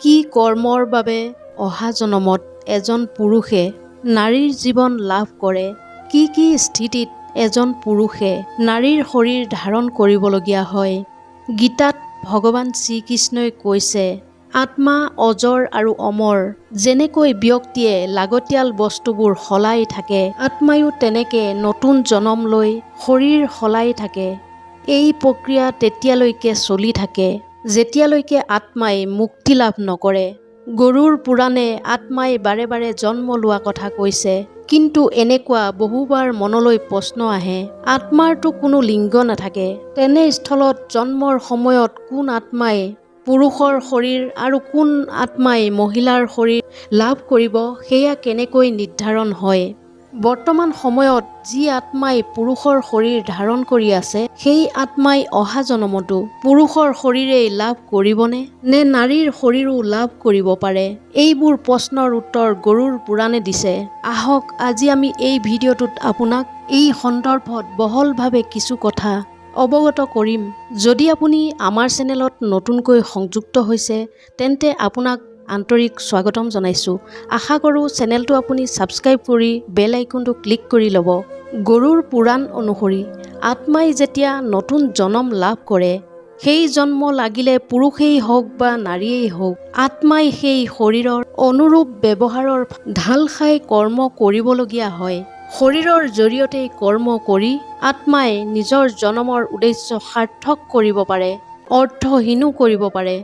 কি কৰ্মৰ বাবে অহা জনমত এজন পুৰুষে নাৰীৰ জীৱন লাভ কৰে? কি কি স্থিতিত এজন পুৰুষে নাৰীৰ শৰীৰ ধাৰণ কৰিবলগীয়া হয়? গীতাত ভগৱান শ্ৰীকৃষ্ণই কৈছে আত্মা অজৰ আৰু অমৰ যেনেকৈ ব্যক্তিয়ে লাগতিয়াল বস্তুবোৰ সলাই থাকে আত্মায়ো তেনেকে নতুন জনম লৈ শৰীৰ সলাই থাকে। এই প্ৰক্ৰিয়া তেতিয়ালৈকে চলি থাকে। যেতিয়ালৈকে আত্মাই মুক্তি লাভ নকৰে গৰুৰ পুৰাণে আত্মাই বাৰে বাৰে জন্ম লোৱা কথা কৈছে। কিন্তু এনেকুৱা বহুবাৰ মনলৈ প্ৰশ্ন আহে আত্মাৰতো কোনো লিংগ নাথাকে। তেনে স্থলত জন্মৰ সময়ত কোন আত্মাই পুৰুষৰ শৰীৰ আৰু কোন আত্মাই মহিলাৰ শৰীৰ লাভ কৰিব সেয়া কেনেকৈ নিৰ্ধাৰণ হয়? বৰ্তমান সময়ত যি আত্মাই পুৰুষৰ শৰীৰ ধাৰণ কৰি আছে সেই আত্মাই অহা জনমতো পুৰুষৰ শৰীৰেই লাভ কৰিবনে নে নাৰীৰ শৰীৰো লাভ কৰিব পাৰে? এইবোৰ প্ৰশ্নৰ উত্তৰ গৰুৰ পুৰাণে দিছে। আহক আজি আমি এই ভিডিঅ'টোত আপোনাক এই সন্দৰ্ভত বহলভাৱে কিছু কথা অৱগত কৰিম। যদি আপুনি আমাৰ চেনেলত নতুনকৈ সংযুক্ত হৈছে তেন্তে আপোনাক আন্তৰিক স্বাগতম জনাইছোঁ। আশা কৰোঁ চেনেলটো আপুনি ছাবস্ক্ৰাইব কৰি বেল আইকনটো ক্লিক কৰি ল'ব। গৰুৰ পুৰাণ অনুসৰি আত্মাই যেতিয়া নতুন জনম লাভ কৰে সেই জন্ম লাগিলে পুৰুষেই হওক বা নাৰীয়েই হওক আত্মাই সেই শৰীৰৰ অনুৰূপ ব্যৱহাৰৰ ঢাল খাই কৰ্ম কৰিবলগীয়া হয়। শৰীৰৰ জৰিয়তেই কৰ্ম কৰি আত্মাই নিজৰ জনমৰ উদ্দেশ্য সাৰ্থক কৰিব পাৰে অৰ্থহীনো কৰিব পাৰে।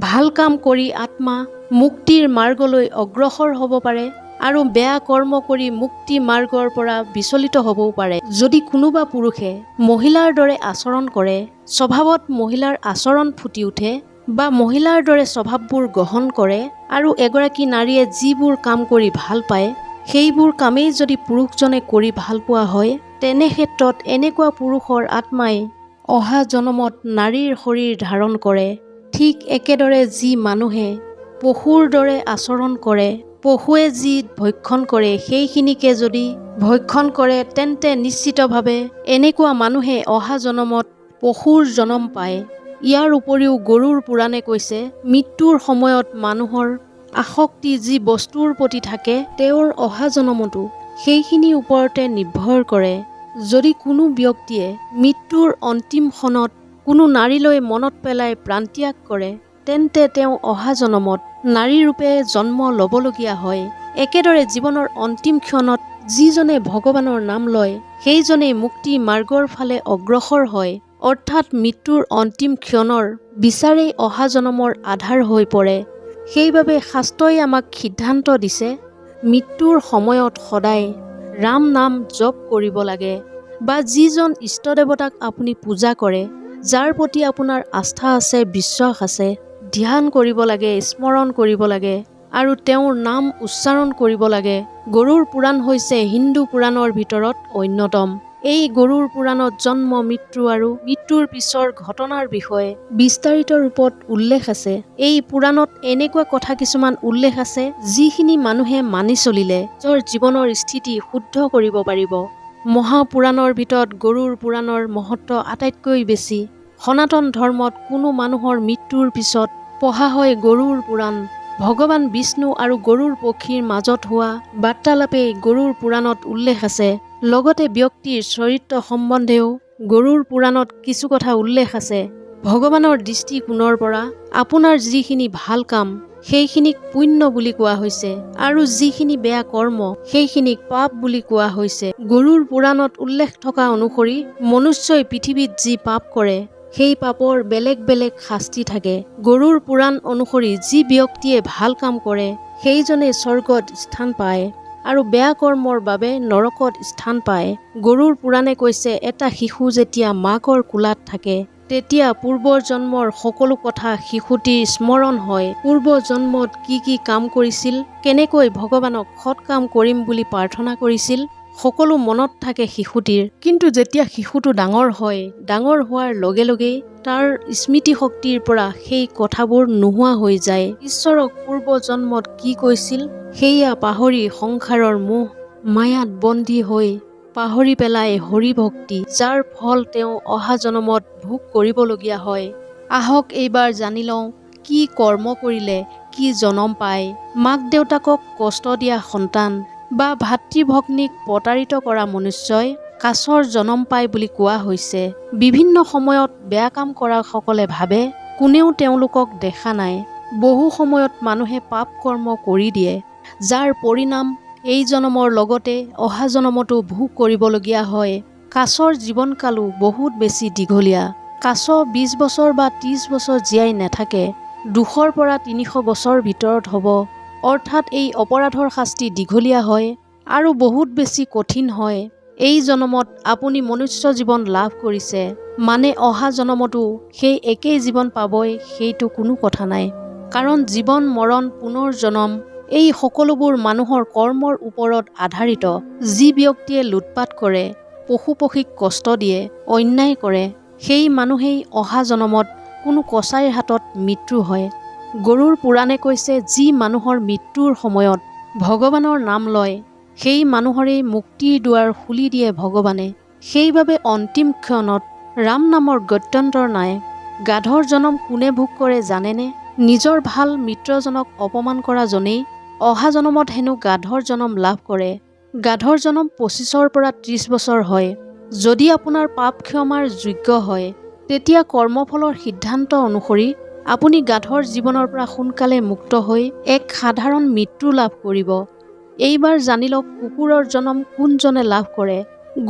ভাল কাম কৰি আত্মা মুক্তিৰ মাৰ্গলৈ অগ্ৰসৰ হ'ব পাৰে আৰু বেয়া কৰ্ম কৰি মুক্তি মাৰ্গৰ পৰা বিচলিত হ'বও পাৰে। যদি কোনোবা পুৰুষে মহিলাৰ দৰে আচৰণ কৰে স্বভাৱত মহিলাৰ আচৰণ ফুটি উঠে বা মহিলাৰ দৰে স্বভাৱবোৰ গ্ৰহণ কৰে আৰু এগৰাকী নাৰীয়ে যিবোৰ কাম কৰি ভাল পায় সেইবোৰ কামেই যদি পুৰুষজনে কৰি ভাল পোৱা হয় তেনে ক্ষেত্ৰত এনেকুৱা পুৰুষৰ আত্মাই অহা জনমত নাৰীৰ শৰীৰ ধাৰণ কৰে। ঠিক একেদৰে যি মানুহে পশুৰ দৰে আচৰণ কৰে পশুৱে যি ভক্ষণ কৰে সেইখিনিকে যদি ভক্ষণ কৰে তেন্তে নিশ্চিতভাৱে এনেকুৱা মানুহে অহা জনমত পশুৰ জনম পায়। ইয়াৰ উপৰিও গৰুৰ পুৰাণে কৈছে মৃত্যুৰ সময়ত মানুহৰ আসক্তি যি বস্তুৰ প্ৰতি থাকে তেওঁৰ অহা জনমতো সেইখিনিৰ ওপৰতে নিৰ্ভৰ কৰে। যদি কোনো ব্যক্তিয়ে মৃত্যুৰ অন্তিম ক্ষণত কোনো নাৰীলৈ মনত পেলাই প্ৰাণত্যাগ কৰে তেন্তে তেওঁ অহা জনমত নাৰী ৰূপে জন্ম ল'বলগীয়া হয়। একেদৰে জীৱনৰ অন্তিম ক্ষণত যিজনে ভগৱানৰ নাম লয় সেইজনেই মুক্তি মাৰ্গৰ ফালে অগ্ৰসৰ হয়। অৰ্থাৎ মৃত্যুৰ অন্তিম ক্ষণৰ বিচাৰেই অহা জনমৰ আধাৰ হৈ পৰে। সেইবাবে শাস্ত্ৰই আমাক সিদ্ধান্ত দিছে মৃত্যুৰ সময়ত সদায় ৰাম নাম জপ কৰিব লাগে বা যিজন ইষ্ট দেৱতাক আপুনি পূজা কৰে যাৰ প্ৰতি আপোনাৰ আস্থা আছে বিশ্বাস আছে ধ্যান কৰিব লাগে স্মৰণ কৰিব লাগে আৰু তেওঁৰ নাম উচ্চাৰণ কৰিব লাগে। গৰুৰ পুৰাণ হৈছে হিন্দু পুৰাণৰ ভিতৰত অন্যতম। এই গৰুৰ পুৰাণত জন্ম মৃত্যু আৰু মৃত্যুৰ পিছৰ ঘটনাৰ বিষয়ে বিস্তাৰিত ৰূপত উল্লেখ আছে। এই পুৰাণত এনেকুৱা কথা কিছুমান উল্লেখ আছে যিখিনি মানুহে মানি চলিলে নিজৰ জীৱনৰ স্থিতি শুদ্ধ কৰিব পাৰিব। মহাপুৰাণৰ ভিতৰত গৰুৰ পুৰাণৰ মহত্ব আটাইতকৈ বেছি। সনাতন ধৰ্মত কোনো মানুহৰ মৃত্যুৰ পিছত পঢ়া হয় গৰুৰ পুৰাণ। ভগৱান বিষ্ণু আৰু গৰুৰ পক্ষীৰ মাজত হোৱা বাৰ্তালাপেই গৰুৰ পুৰাণত উল্লেখ আছে। লগতে ব্যক্তিৰ চৰিত্ৰ সম্বন্ধেও গৰুৰ পুৰাণত কিছু কথা উল্লেখ আছে। ভগৱানৰ দৃষ্টিকোণৰ পৰা আপোনাৰ যিখিনি ভাল কাম সেইখিনিক পুণ্য বুলি কোৱা হৈছে আৰু যিখিনি বেয়া কৰ্ম সেইখিনিক পাপ বুলি কোৱা হৈছে। গৰুৰ পুৰাণত উল্লেখ থকা অনুসৰি মনুষ্যই পৃথিৱীত যি পাপ কৰে সেই পাপৰ বেলেগ বেলেগ শাস্তি থাকে। গৰুৰ পুৰাণ অনুসৰি যি ব্যক্তিয়ে ভাল কাম কৰে সেইজনে স্বৰ্গত স্থান পায় আৰু বেয়া কৰ্মৰ বাবে নৰকত স্থান পায়। গৰুৰ পুৰাণে কৈছে এটা শিশু যেতিয়া মাকৰ কোলাত থাকে তেতিয়া পূৰ্বৰ জন্মৰ সকলো কথা শিশুটিৰ স্মৰণ হয়। পূৰ্ব জন্মত কি কি কাম কৰিছিল কেনেকৈ ভগৱানক সৎ কাম কৰিম বুলি প্ৰাৰ্থনা কৰিছিল সকলো মনত থাকে শিশুটিৰ। কিন্তু যেতিয়া শিশুটো ডাঙৰ হয় ডাঙৰ হোৱাৰ লগে লগেই তাৰ স্মৃতি শক্তিৰ পৰা সেই কথাবোৰ নোহোৱা হৈ যায়। ঈশ্বৰক পূৰ্ব জন্মত কি কৈছিল? সেয়া পাহৰি সংসাৰৰ মোহ মায়াত বন্দী হৈ পাহৰি পেলাই হৰি ভক্তি যাৰ ফল তেওঁ অহা জনমত ভোগ কৰিবলগীয়া হয়। আহক এইবাৰ জানি লওঁ কি কৰ্ম কৰিলে কি জনম পায়। মাক দেউতাকক কষ্ট দিয়া সন্তান। বা ভাতৃ ভগ্নীক প্ৰতাৰিত কৰা মনুষ্যই কাছৰ জনম পায় বুলি কোৱা হৈছে। বিভিন্ন সময়ত বেয়া কাম কৰাসকলে ভাবে কোনেও তেওঁলোকক দেখা নাই। বহু সময়ত মানুহে পাপ কৰ্ম কৰি দিয়ে যাৰ পৰিণাম এই জনমৰ লগতে অহা জনমতো ভোগ কৰিবলগীয়া হয়। কাছৰ জীৱনকালো বহুত বেছি দীঘলীয়া। কাছ বিছ বছৰ বা ত্ৰিছ বছৰ জীয়াই নাথাকে। দুশৰ পৰা তিনিশ বছৰ ভিতৰত হ'ব। অৰ্থাৎ এই অপৰাধৰ শাস্তি দীঘলীয়া হয় আৰু বহুত বেছি কঠিন হয়। এই জনমত আপুনি মনুষ্য জীৱন লাভ কৰিছে। মানে অহা জনমতো সেই একেই জীৱন পাবই সেইটো কোনো কথা নাই। কাৰণ জীৱন মৰণ পুনৰ জনম এই সকলোবোৰ মানুহৰ কৰ্মৰ ওপৰত আধাৰিত। যি ব্যক্তিয়ে লুটপাত কৰে পশু পক্ষীক কষ্ট দিয়ে অন্যায় কৰে সেই মানুহেই অহা জনমত কোনো কছাইৰ হাতত মৃত্যু হয়। গৰুৰ পুৰাণে কৈছে যি মানুহৰ মৃত্যুৰ সময়ত ভগৱানৰ নাম লয় সেই মানুহৰেই মুক্তিৰ দুৱাৰ খুলি দিয়ে ভগৱানে। সেইবাবে অন্তিম ক্ষণত ৰাম নামৰ গত্যন্তৰ নাই। গাধৰ জনম কোনে ভোগ কৰে জানেনে? নিজৰ ভাল মিত্ৰজনক অপমান কৰা জনেই অহা জনমত হেনো গাধৰ জনম লাভ কৰে। গাধৰ জনম পঁচিছৰ পৰা ত্ৰিছ বছৰ হয়। যদি আপোনাৰ পাপ ক্ষমাৰ যোগ্য হয় তেতিয়া কৰ্মফলৰ সিদ্ধান্ত অনুসৰি আপুনি গাধৰ জীৱনৰ পৰা সোনকালে মুক্ত হৈ এক সাধাৰণ মৃত্যু লাভ কৰিব। এইবাৰ জানি লওক কুকুৰৰ জনম কোনজনে লাভ কৰে।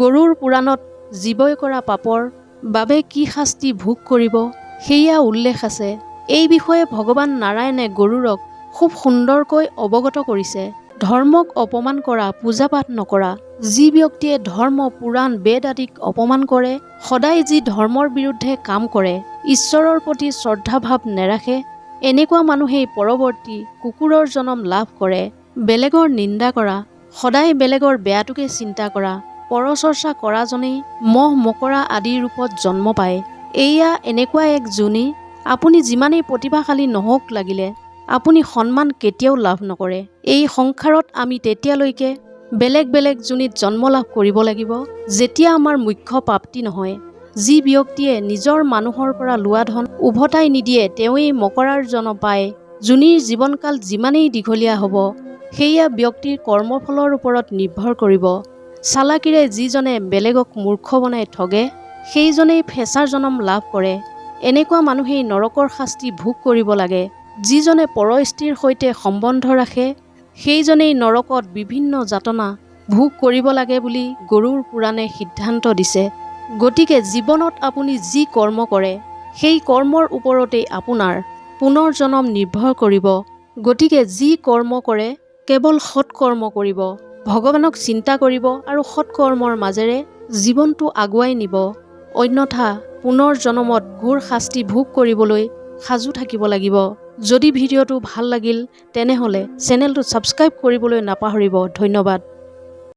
গৰুৰ পুৰাণত জীৱই কৰা পাপৰ বাবে কি শাস্তি ভোগ কৰিব? সেয়া উল্লেখ আছে। এই বিষয়ে ভগৱান নাৰায়ণে গৰুড়ক খুব সুন্দৰকৈ অৱগত কৰিছে। ধৰ্মক অপমান কৰা পূজা পাঠ নকৰা যি ব্যক্তিয়ে ধৰ্ম পুৰাণ বেদ আদিক অপমান কৰে সদায় যি ধৰ্মৰ বিৰুদ্ধে কাম কৰে ঈশ্বৰৰ প্ৰতি শ্ৰদ্ধাভাৱ নেৰাখে এনেকুৱা মানুহেই পৰৱৰ্তী কুকুৰৰ জনম লাভ কৰে বেলেগৰ নিন্দা কৰা সদায় বেলেগৰ বেয়াটোকে চিন্তা কৰা পৰচৰ্চা কৰাজনেই মহ মকৰা আদিৰ ৰূপত জন্ম পায়। এয়া এনেকুৱা এক যোনি আপুনি যিমানেই প্ৰতিভাশালী নহওক লাগিলে আপুনি সন্মান কেতিয়াও লাভ নকৰে। এই সংসাৰত আমি তেতিয়ালৈকে বেলেগ বেলেগ যোনিত জন্ম লাভ কৰিব লাগিব যেতিয়া আমাৰ মুখ্য প্ৰাপ্তি নহয়। যি ব্যক্তিয়ে নিজৰ মানুহৰ পৰা লোৱা ধন উভতাই নিদিয়ে তেওঁৱেই মকৰাৰ জন পায়। যোনিৰ জীৱনকাল যিমানেই দীঘলীয়া হ'ব সেয়া ব্যক্তিৰ কৰ্মফলৰ ওপৰত নিৰ্ভৰ কৰিব। চালাকিৰে যিজনে বেলেগক মূৰ্খ বনাই ঠগে সেইজনেই ফেঁচাৰ জনম লাভ কৰে। এনেকুৱা মানুহেই নৰকৰ শাস্তি ভোগ কৰিব লাগে। যিজনে পৰ স্ত্ৰীৰ সৈতে সম্বন্ধ ৰাখে সেইজনেই নৰকত বিভিন্ন যাতনা ভোগ কৰিব লাগে বুলি গৰুৰ পুৰাণে সিদ্ধান্ত দিছে। গতিকে জীৱনত আপুনি যি কৰ্ম কৰে সেই কৰ্মৰ ওপৰতেই আপোনাৰ পুনৰ জনম নিৰ্ভৰ কৰিব। গতিকে যি কৰ্ম কৰে কেৱল সৎকৰ্ম কৰিব। ভগৱানক চিন্তা কৰিব আৰু সৎকৰ্মৰ মাজেৰে জীৱনটো আগুৱাই নিব। অন্যথা পুনৰ জনমত ঘোৰ শাস্তি ভোগ কৰিবলৈ সাজু থাকিব লাগিব। যদি ভিডিঅ'টো ভাল লাগিল তেনেহ'লে চেনেলটো ছাবস্ক্ৰাইব কৰিবলৈ নাপাহৰিব। ধন্যবাদ।